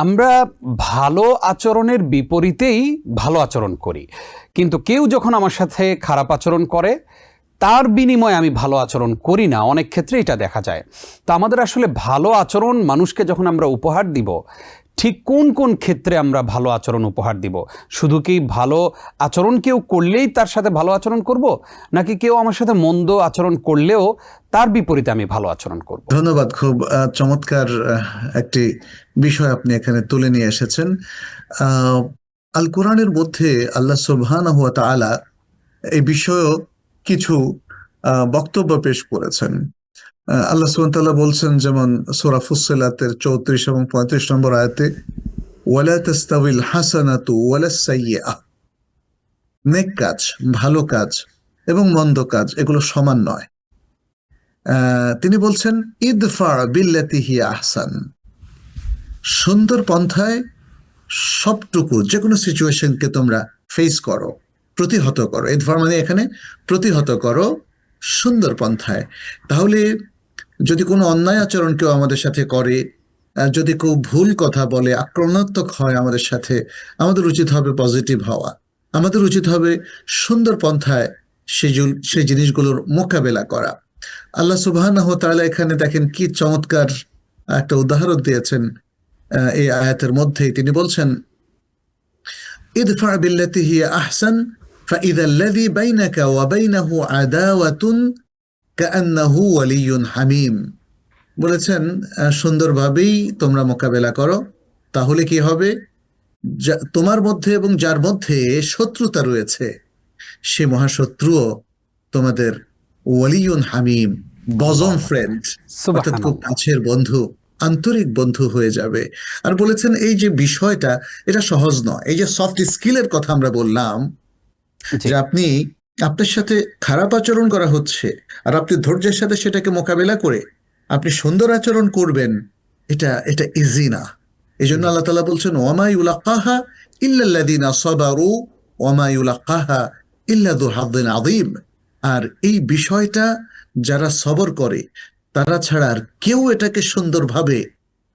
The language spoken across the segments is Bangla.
আমরা ভালো আচরণের বিপরীতেই ভালো আচরণ করি। কিন্তু কেউ যখন আমার সাথে খারাপ আচরণ করে, তার বিনিময়ে আমি ভালো আচরণ করি না। অনেক ক্ষেত্রে এটা দেখা যায়। তো আমাদের আসলে ভালো আচরণ মানুষকে যখন আমরা উপহার দিব ঠিক কোন কোন ক্ষেত্রে আমরা ভালো আচরণ উপহার দিব? শুধু কি ভালো আচরণ কেউ করলেই তার সাথে ভালো আচরণ করব? নাকি কেউ আমার সাথে মন্দ আচরণ করলেও তার বিপরীতে আমি ভালো আচরণ করব? ধন্যবাদ, খুব চমৎকার একটি বিষয় আপনি এখানে তুলে নিয়ে এসেছেন। আল কোরআনের মধ্যে আল্লাহ তাআলা এই বিষয়েও কিছু বক্তব্য পেশ করেছেন। আল্লাহ সুবহানাহু বলছেন, যেমন সূরা ফুসসিলাতের 34 এবং 35 নম্বর আয়াতে, ওয়ালা তাস্তাবিল হাসানাতু ওয়ালা সাইয়্যিআহ নেক কাজ, ভালো কাজ এবং মন্দ কাজ, এগুলো সমান নয়। তিনি বলছেন, ইদফা বিল্লাতি হিয়া আহসান সুন্দর পন্থায় সবটুকু যে কোনো সিচুয়েশনকে তোমরা ফেস করো, প্রতিহত করো। ইদফা মানে এখানে প্রতিহত করো সুন্দর পন্থায়। তাহলে যদি কোনো অন্যায় আচরণ কেউ আমাদের সাথে করে আহ, যদি কেউ ভুল কথা বলে আক্রমণাত্মক হয় আমাদের সাথে আমাদের উচিত হবে পজিটিভ হওয়া আমাদের উচিত হবে সুন্দর পন্থায় সেই জুল- সেই জিনিসগুলোর মোকাবেলা করা আল্লাহ সুবহানাহু ওয়া তাআলা এখানে দেখেন কি চমৎকার একটা উদাহরণ দিয়েছেন আহ, এই আয়াতের মধ্যেই তিনি বলছেন ইদফা বিল্লাতি হিয়া আহসান فإذا الذي بينك وبينه عداوة ওয়ালিউন হামিম। বলেছেন সুন্দরভাবেই তোমরা মোকাবেলা করো তাহলে কি হবে? তোমার মধ্যে এবং যার মধ্যে শত্রুতা রয়েছে সে মহাশত্রুও তোমাদের ওয়ালিউন হামিম বজম ফ্রেন্ড অর্থাৎ খুব কাছের বন্ধু আন্তরিক বন্ধু হয়ে যাবে। আর বলেছেন এই যে বিষয়টা এটা সহজ নয়। এই যে সফট স্কিলের কথা আমরা বললাম যে আপনি আপনার সাথে খারাপ আচরণ করা হচ্ছে আর আপনি ধৈর্যের সাথে সেটাকে মোকাবেলা করে আপনি সুন্দর আচরণ করবেন, এটা এটা ইজি না। এই জন্য আল্লাহ তালা বলছেন, ওয়ামা ইউলাকাহা ইল্লাল্লাযীনা সাবারু, ওয়ামা ইউলাকাহা ইল্লা যু হাযযিন আযীম। আর এই বিষয়টা যারা সবর করে, তারা ছাড়া আর কেউ এটাকে সুন্দরভাবে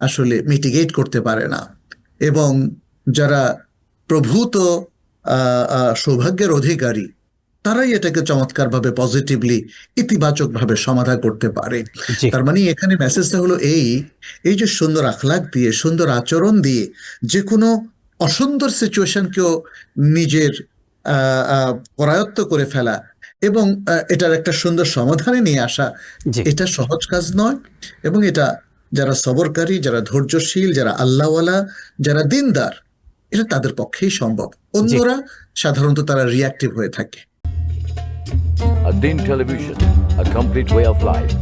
আসলে মিটিগেট করতে পারে না। এবং যারা প্রভূত সৌভাগ্যের অধিকারী তারাই এটাকে চমৎকারভাবে পজিটিভলি ইতিবাচকভাবে সমাধান করতে পারে। তার মানে এখানে মেসেজটা হলো এই এই যে সুন্দর আখলাক দিয়ে সুন্দর আচরণ দিয়ে যে কোনো অসুন্দর সিচুয়েশনকেও নিজের করায়ত্ত করে ফেলা এবং এটার একটা সুন্দর সমাধানে নিয়ে আসা এটা সহজ কাজ নয় এবং এটা যারা সবরকারী যারা ধৈর্যশীল যারা আল্লাহওয়ালা যারা দিনদার এটা তাদের পক্ষেই সম্ভব। অন্যরা সাধারণত তারা রিয়াক্টিভ হয়ে থাকে। A Din Television, a complete way of life.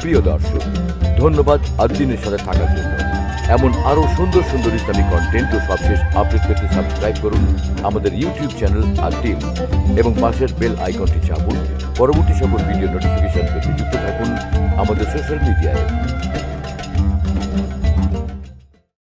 প্রিয় দর্শক ধন্যবাদ আদিনের সাথে থাকার জন্য। এমন আরও সুন্দর সুন্দর ইসলামিক কন্টেন্ট ও সবশেষ আপডেট পেতে সাবস্ক্রাইব করুন আমাদের ইউটিউব চ্যানেল আদিন এবং পাশের বেল আইকনটি চাপুন। পরবর্তী সকল ভিডিও নোটিফিকেশন পেতে যুক্ত থাকুন আমাদের সোশ্যাল মিডিয়ায়